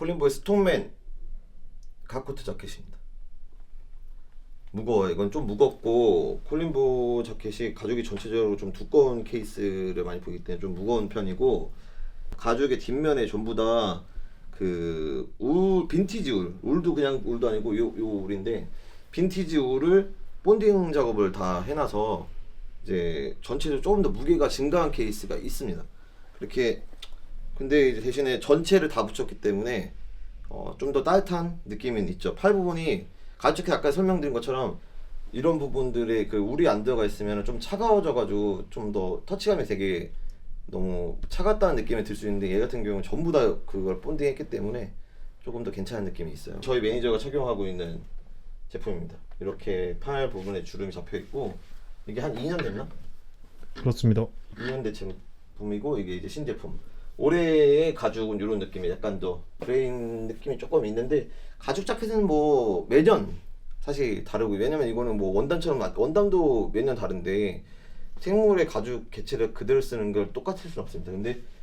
콜린보의 스톤맨 가코트 자켓입니다. 무거워요. 이건 좀 무겁고 콜린보 자켓이 가죽이 전체적으로 좀 두꺼운 케이스를 많이 보기 때문에 좀 무거운 편이고 가죽의 뒷면에 전부 다 그 울 빈티지 울 울도 그냥 울도 아니고 요, 요 울인데 빈티지 울을 본딩 작업을 다 해놔서 이제 전체적으로 조금 더 무게가 증가한 케이스가 있습니다. 그렇게 근데 이제 대신에 전체를 다 붙였기 때문에 어, 좀 더 따뜻한 느낌은 있죠. 팔 부분이 가죽에 아까 설명드린 것처럼 이런 부분들에 그 울이 안 들어가 있으면 좀 차가워져가지고 좀 더 터치감이 되게 너무 차갑다는 느낌이 들 수 있는데 얘 같은 경우는 전부 다 그걸 본딩했기 때문에 조금 더 괜찮은 느낌이 있어요. 저희 매니저가 착용하고 있는 제품입니다. 이렇게 팔 부분에 주름이 잡혀 있고 이게 한 2년 됐나? 그렇습니다. 2년 된 제품이고 이게 이제 신제품. 올해의 가죽은 이런 느낌이 약간 더 브레인 느낌이 조금 있는데 가죽 자켓은 뭐 매년 사실 다르고 왜냐면 이거는 뭐 원단처럼 안- 원단도 매년 다른데 생물의 가죽 개체를 그대로 쓰는 걸 똑같을 수는 없습니다. 근데